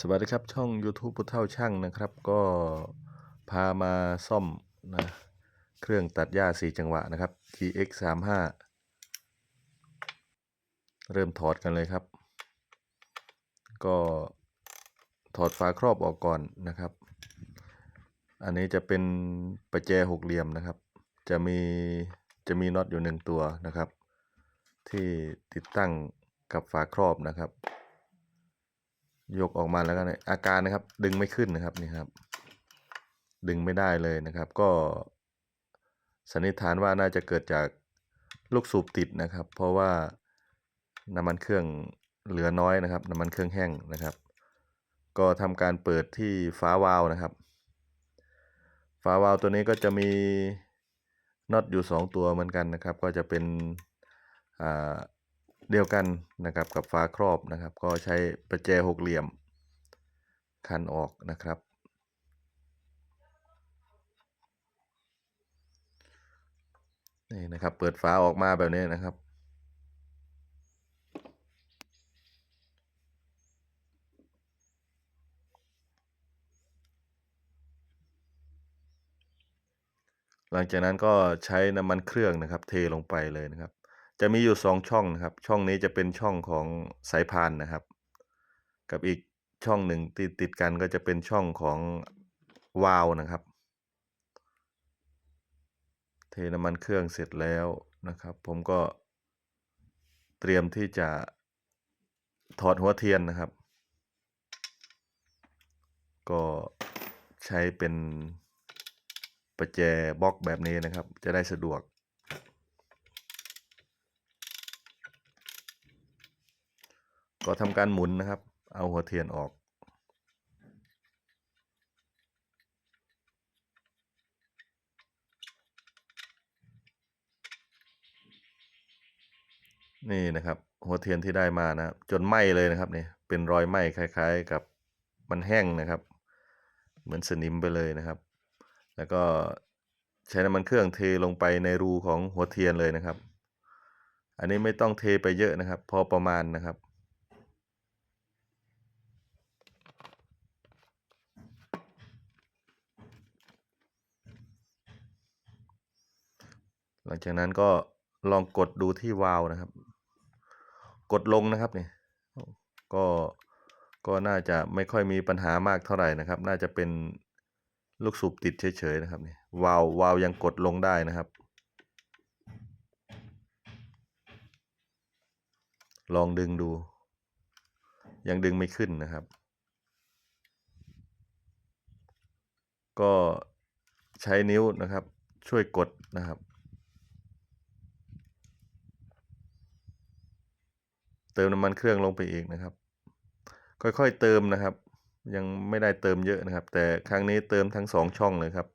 สวัสดีครับช่อง YouTube พุทธเท่าช่างนะครับ ก็พามาซ่อมนะเครื่องตัดหญ้า4จังหวะนะครับ GX 3 5เริ่มถอดกันเลยครับ ก็ถอดฝาครอบออกก่อนนะครับ อันนี้จะเป็นประแจหกเหลี่ยมนะครับ จะมีจะมีน็อตอยู่หนึ่งตัวนะครับ ที่ติดตั้งกับฝาครอบนะครับ ยกออกมาแล้วก็เนี่ยอาการนะครับ ดึงไม่ขึ้นนะครับนี่ครับ ดึงไม่ได้เลยนะครับ ก็สันนิษฐานว่าน่าจะเกิดจากลูกสูบติดนะครับ เพราะว่าน้ำมันเครื่องเหลือน้อยนะครับ น้ำมันเครื่องแห้งนะครับ ก็ทำการเปิดที่ฝาวาล์วนะครับฝาวาล์วตัวนี้ก็จะมีน็อตอยู่ 2 ตัวเหมือนกันนะครับ ก็จะเป็นอ่า เดียวกันนะครับกับฝาครอบนะครับ ก็ใช้ประแจหกเหลี่ยมคันออกนะครับ นี่นะครับเปิดฝาออกมาแบบนี้นะครับหลังจากนั้นก็ใช้น้ำมันเครื่องนะครับ เทลงไปเลยนะครับ จะมีอยู่สองช่องนะครับ ช่องนี้จะเป็นช่องของสายพานนะครับ กับอีกช่องหนึ่งติดติดกันก็จะเป็นช่องของวาล์วนะครับ เทน้ำมันเครื่องเสร็จแล้วนะครับ ผมก็เตรียมที่จะถอดหัวเทียนนะครับ ก็ใช้เป็นประแจบล็อกแบบนี้นะครับ จะได้สะดวก ก็ทำการหมุนนะครับ เอาหัวเทียนออก นี่นะครับ หัวเทียนที่ได้มานะครับจนไหม้เลยนะครับนี่เป็นรอยไหม้คล้าย ๆ กับมันแห้งนะครับ เหมือนสนิมไปเลยนะครับ แล้วก็ใช้น้ำมันเครื่องเทลงไปในรูของหัวเทียนเลยนะครับ อันนี้ไม่ต้องเทไปเยอะนะครับ พอประมาณนะครับ หลังจากนั้นก็ลองกดดูที่วาล์วนะครับ กดลงนะครับนี่ก็ก็น่าจะไม่ค่อยมีปัญหามากเท่าไหร่นะครับ น่าจะเป็นลูกสูบติดเฉยๆนะครับนี่วาล์ววาล์วยังกดลงได้นะครับ ลองดึงดู ยังดึงไม่ขึ้นนะครับ ก็ใช้นิ้วนะครับ ช่วยกดนะครับ เติมน้ำมันเครื่องลงไปอีกนะครับ ค่อยๆเติมนะครับ ยังไม่ได้เติมเยอะนะครับ แต่ครั้งนี้เติมทั้งสองช่องเลยครับ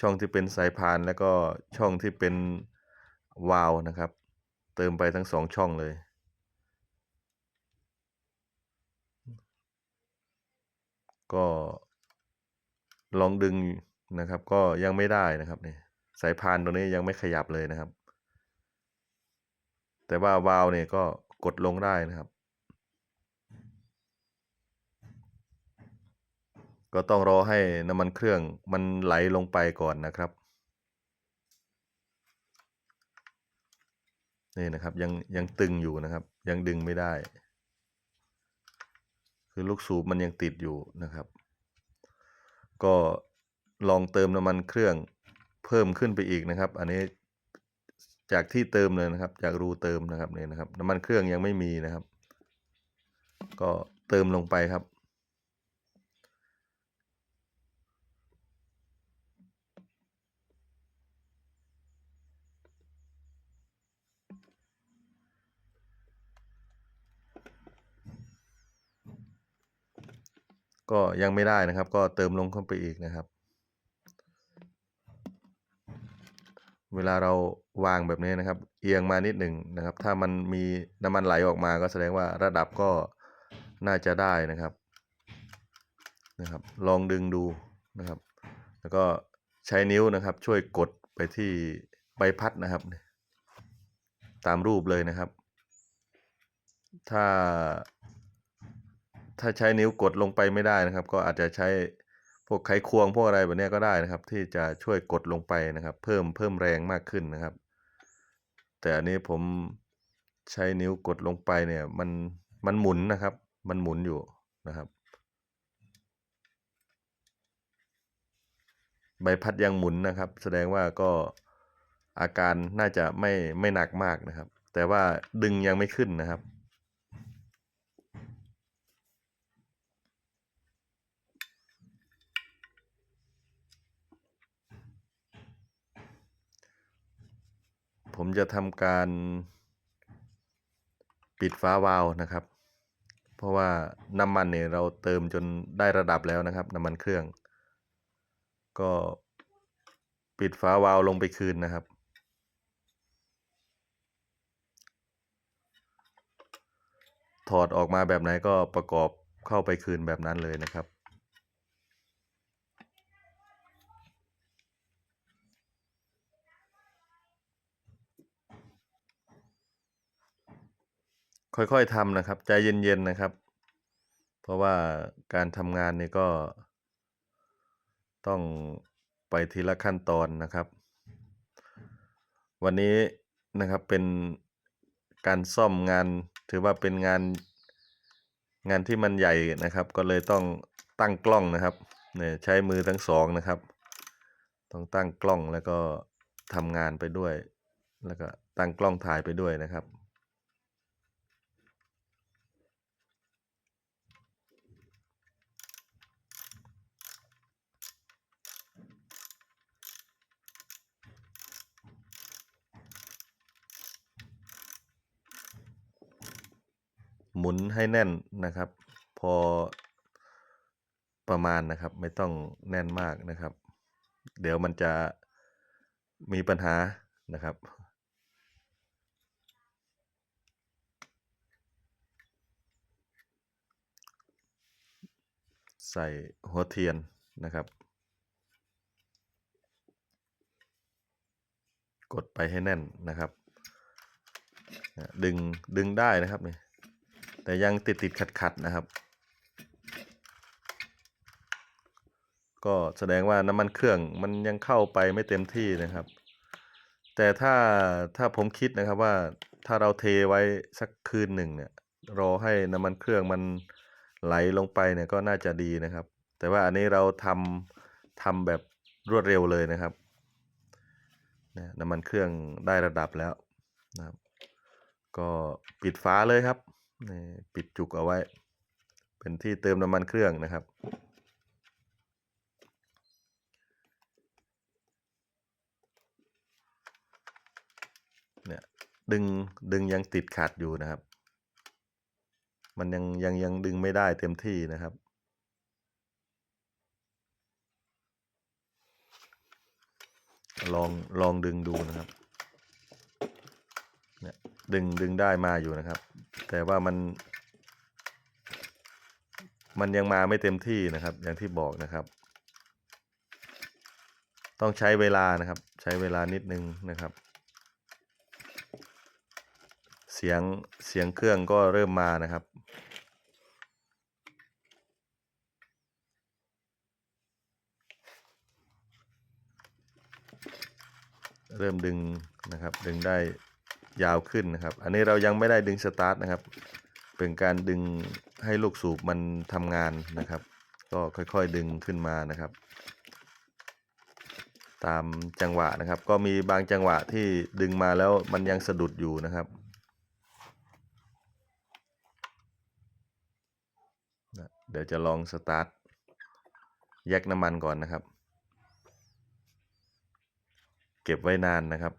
ช่องที่เป็นสายพานแล้วก็ช่องที่เป็นวาล์วนะครับ เติมไปทั้งสองช่องเลยก็ลองดึงนะครับ ก็ยังไม่ได้นะครับนี่สายพานตัวนี้ยังไม่ขยับเลยนะครับ แต่ว่าวาล์วเนี่ยก็ กดลงได้นะครับ ก็ต้องรอให้น้ำมันเครื่องมันไหลลงไปก่อนนะครับ นี่นะครับยังยังตึงอยู่นะครับ ยังดึงไม่ได้ คือลูกสูบมันยังติดอยู่นะครับ ก็ลองเติมน้ำมันเครื่องเพิ่มขึ้นไปอีกนะครับ อันนี้ จากที่เติมเลยนะครับ จากรูเติมนะครับเนี่ยนะครับ น้ำมันเครื่องยังไม่มีนะครับ ก็เติมลงไปครับ ก็ยังไม่ได้นะครับ ก็เติมลงเข้าไปอีกนะครับ เวลาเราวางแบบนี้นะครับ เอียงมานิดหนึ่งนะครับ ถ้ามันมีน้ำมันไหลออกมาก็แสดงว่าระดับก็น่าจะได้นะครับนะครับ ลองดึงดูนะครับ แล้วก็ใช้นิ้วนะครับ ช่วยกดไปที่ใบพัดนะครับ ตามรูปเลยนะครับ ถ้า ถ้าใช้นิ้วกดลงไปไม่ได้นะครับ ก็อาจจะใช้ พวกไขควงพวกอะไรแบบนี้ก็ได้นะครับ ที่จะช่วยกดลงไปนะครับ เพิ่มเพิ่มแรงมากขึ้นนะครับ แต่อันนี้ผมใช้นิ้วกดลงไปเนี่ย มันมันหมุนนะครับ มันหมุนอยู่นะครับ ใบพัดยังหมุนนะครับ แสดงว่าก็อาการน่าจะไม่ไม่หนักมากนะครับ แต่ว่าดึงยังไม่ขึ้นนะครับ ผมจะทำการปิดฝาวาล์วนะครับ เพราะว่าน้ำมันเนี่ยเราเติมจนได้ระดับแล้วนะครับ น้ำมันเครื่อง ก็ปิดฝาวาล์วลงไปคืนนะครับ ถอดออกมาแบบไหนก็ประกอบเข้าไปคืนแบบนั้นเลยนะครับ ค่อยๆทำนะครับ ใจเย็นๆนะครับ เพราะว่าการทำงานนี่ก็ ต้องไปทีละขั้นตอนนะครับ วันนี้นะครับเป็นการซ่อมงานถือว่าเป็นงานงานที่มันใหญ่นะครับ ก็เลยต้องตั้งกล้องนะครับเนี่ยใช้มือทั้งสองนะครับ ต้องตั้งกล้องแล้วก็ทำงานไปด้วย แล้วก็ตั้งกล้องถ่ายไปด้วยนะครับ มุนให้แน่นนะครับ พอประมาณนะครับ ไม่ต้องแน่นมากนะครับ เดี๋ยวมันจะมีปัญหานะครับใส่หัวเทียนนะครับ กดไปให้แน่นนะครับ ดึงดึงได้นะครับนี่ แต่ยังติดติดขัดขัดนะครับ ก็แสดงว่าน้ำมันเครื่องมันยังเข้าไปไม่เต็มที่นะครับ แต่ถ้าถ้าผมคิดนะครับว่าถ้าเราเทไว้สักคืนหนึ่งเนี่ย รอให้น้ำมันเครื่องมันไหลลงไปเนี่ยก็น่าจะดีนะครับ แต่ว่าอันนี้เราทำทำแบบรวดเร็วเลยนะครับนะน้ำมันเครื่องได้ระดับแล้วนะครับ ก็ปิดฝาเลยครับ นี่ปิดจุกเอาไว้ เป็นที่เติมน้ำมันเครื่องนะครับ เนี่ยดึงดึงยังติดขัดอยู่นะครับ มันยังยังยังดึงไม่ได้เต็มที่นะครับลองลองดึงดูนะครับ เนี่ยดึงดึงได้มาอยู่นะครับ แต่ว่ามัน มันยังมาไม่เต็มที่นะครับ อย่างที่บอกนะครับ ต้องใช้เวลานะครับ ใช้เวลานิดนึงนะครับ เสียงเสียงเครื่องก็เริ่มมานะครับเริ่มดึงนะครับ ดึงได้ ยาวขึ้นนะครับ อันนี้เรายังไม่ได้ดึงสตาร์ทนะครับ เป็นการดึงให้ลูกสูบมันทำงานนะครับ ก็ค่อยๆดึงขึ้นมานะครับ ตามจังหวะนะครับ ก็มีบางจังหวะที่ดึงมาแล้วมันยังสะดุดอยู่นะครับเดี๋ยวจะลองสตาร์ทแยกน้ำมันก่อนนะครับ เก็บไว้นานนะครับ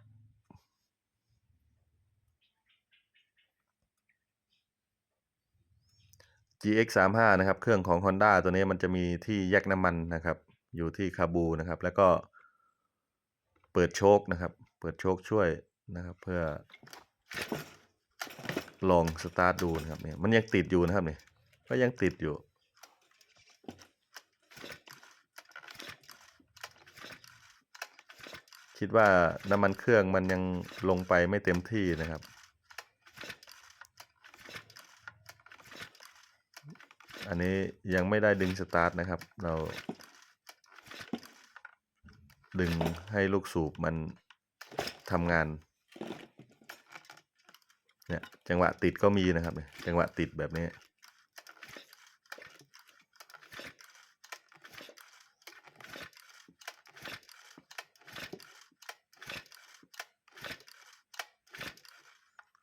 GX 3 5 นะครับ เครื่องของ Honda ตัวนี้มันจะมีที่แยกน้ำมันนะครับ อยู่ที่คาบูนะครับ แล้วก็เปิดโชคนะครับ เปิดโชคช่วยนะครับ เพื่อลองสตาร์ทดูนะครับเนี่ยมันยังติดอยู่นะครับเนี่ยก็ยังติดอยู่คิดว่าน้ำมันเครื่องมันยังลงไปไม่เต็มที่นะครับ อันนี้ยังไม่ได้ดึงสตาร์ทนะครับ เรา ดึงให้ลูกสูบมันทำงาน เนี่ยจังหวะติดก็มีนะครับเนี่ยจังหวะติดแบบนี้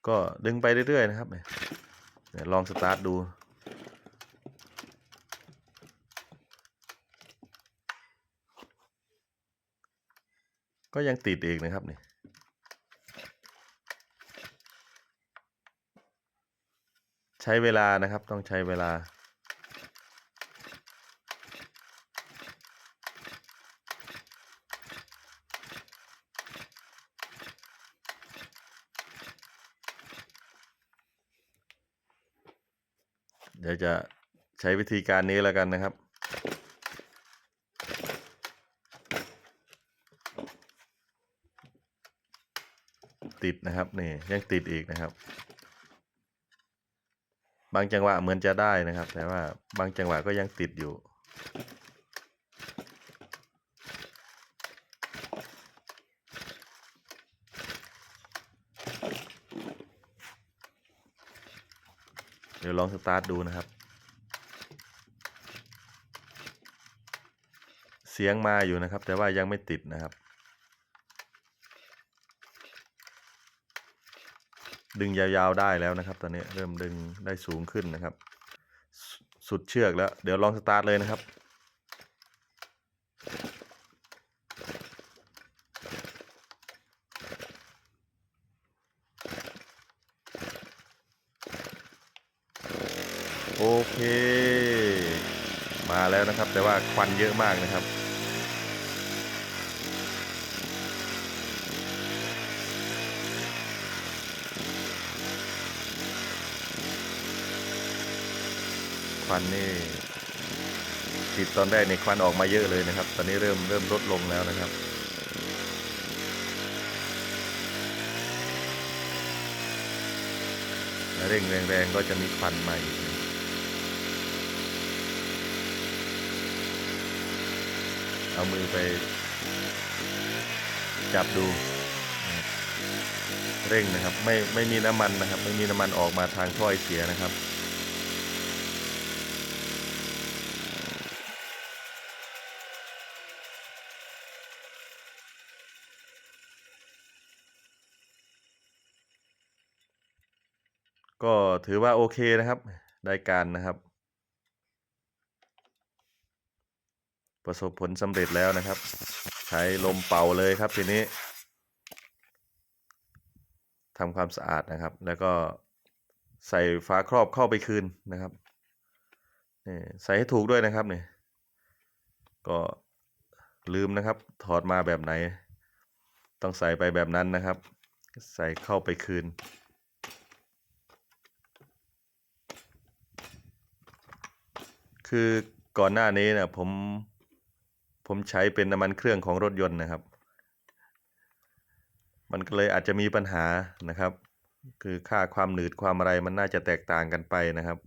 ก็ดึงไปเรื่อยๆนะครับเนี่ยเนี่ยลองสตาร์ทดู ก็ยังติดเองนะครับนี่ใช้เวลานะครับ ต้องใช้เวลา เดี๋ยวจะใช้วิธีการนี้แล้วกันนะครับ ติดนะครับนี่ยังติดอีกนะครับ บางจังหวะเหมือนจะได้นะครับ แต่ว่าบางจังหวะก็ยังติดอยู่ เดี๋ยวลองสตาร์ทดูนะครับ เสียงมาอยู่นะครับ แต่ว่ายังไม่ติดนะครับ ดึงยาวๆได้แล้วนะครับ ตอนนี้เริ่มดึงได้สูงขึ้นนะครับสสุดเชือกแล้ว เดี๋ยวลองสตาร์ทเลยนะครับโอเค มาแล้วนะครับ แต่ว่าควันเยอะมากนะครับ วันนี่ติดตอนแรกในควันออกมาเยอะเลยนะครับ ตอนนี้เริ่มเริ่มลดลงแล้วนะครับ เร่งแรงๆก็จะมีควันมาอีกนะเอามือไปจับดู เร่งนะครับ ไม่ไม่มีน้ำมันนะครับ ไม่มีน้ำมันออกมาทางท่อไอเสียนะครับ ก็ ถือว่าโอเคนะครับ ได้การนะครับ ประสบผลสำเร็จแล้วนะครับ ใช้ลมเป่าเลยครับทีนี้ทำความสะอาดนะครับ แล้วก็ใส่ฝาครอบเข้าไปคืนนะครับนี่ใส่ให้ถูกด้วยนะครับนี่ก็ลืมนะครับ ถอดมาแบบไหน ต้องใส่ไปแบบนั้นนะครับ ใส่เข้าไปคืน คือก่อนหน้านี้นะผม ผมใช้เป็นน้ำมันเครื่องของรถยนต์นะครับ มันก็เลยอาจจะมีปัญหานะครับ คือค่าความหนืดความอะไรมันน่าจะแตกต่างกันไปนะครับ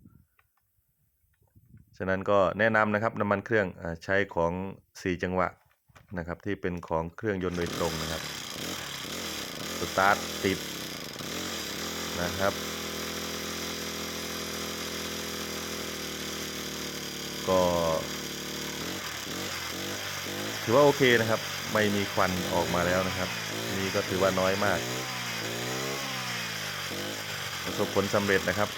ฉะนั้นก็แนะนำนะครับน้ำมันเครื่องอใช้ของ4จังหวะนะครับ ที่เป็นของเครื่องยนต์โดยตรงนะครับ สตาร์ทติดนะครับ ก็ถือว่าโอเคนะครับ ไม่มีควันออกมาแล้วนะครับ นี่ก็ถือว่าน้อยมาก ประสบผลสำเร็จนะครับ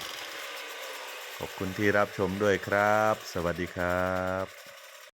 ขอบคุณที่รับชมด้วยครับ สวัสดีครับ